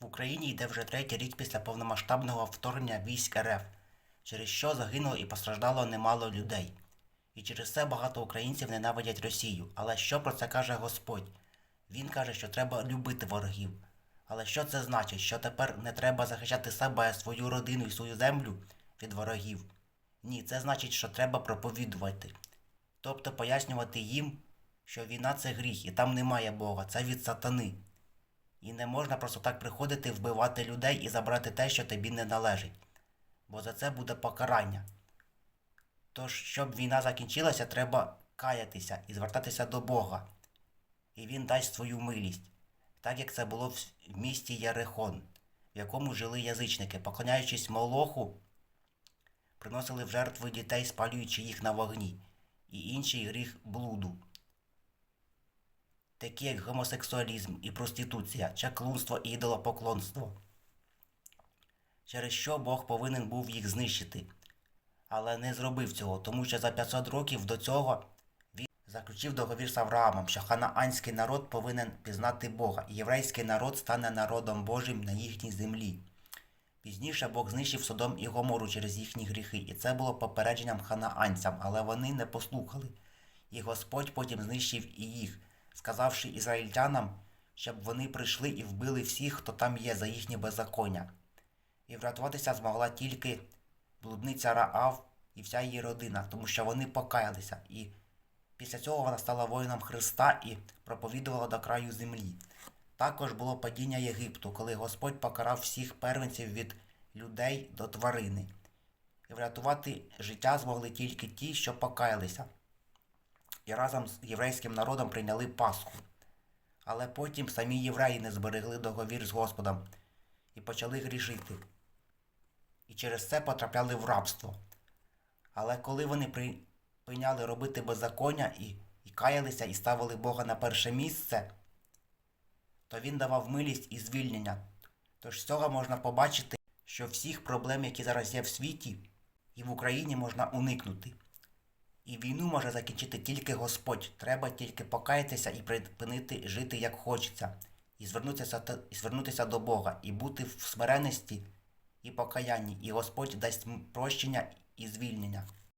В Україні йде вже третій рік після повномасштабного вторгнення військ РФ, через що загинуло і постраждало немало людей. І через це багато українців ненавидять Росію. Але що про це каже Господь? Він каже, що треба любити ворогів. Але що це значить? Що тепер не треба захищати себе, свою родину і свою землю від ворогів? Ні, це значить, що треба проповідувати. Тобто пояснювати їм, що війна це гріх, і там немає Бога, це від сатани. І не можна просто так приходити, вбивати людей і забрати те, що тобі не належить. Бо за це буде покарання. Тож, щоб війна закінчилася, треба каятися і звертатися до Бога. І Він дасть свою милість, так як це було в місті Ярехон, в якому жили язичники, поклоняючись Молоху, приносили в жертви дітей, спалюючи їх на вогні, і інший гріх блуду, такі як гомосексуалізм і проституція, чаклунство і ідолопоклонство, через що Бог повинен був їх знищити, але не зробив цього, тому що за 500 років до цього він заключив договір з Авраамом, що ханаанський народ повинен пізнати Бога, і єврейський народ стане народом Божим на їхній землі. Пізніше Бог знищив Содом і Гомору через їхні гріхи, і це було попередженням ханаанцям, але вони не послухали. І Господь потім знищив і їх, сказавши ізраїльтянам, щоб вони прийшли і вбили всіх, хто там є, за їхнє беззаконня. І врятуватися змогла тільки блудниця Раав і вся її родина, тому що вони покаялися. І після цього вона стала воїном Христа і проповідувала до краю землі. Також було падіння Єгипту, коли Господь покарав всіх первенців від людей до тварини. І врятувати життя змогли тільки ті, що покаялися, і разом з єврейським народом прийняли Пасху. Але потім самі євреї не зберегли договір з Господом і почали грішити. І через це потрапляли в рабство. Але коли вони прийняли робити беззаконня і, і каялися і ставили Бога на перше місце, то він давав милість і звільнення. Тож з цього можна побачити, що всіх проблем, які зараз є в світі, і в Україні можна уникнути. І війну може закінчити тільки Господь. Треба тільки покаятися і припинити жити як хочеться, і звернутися, і звернутися до Бога, і бути в смиреності і покаянні, і Господь дасть прощення і звільнення.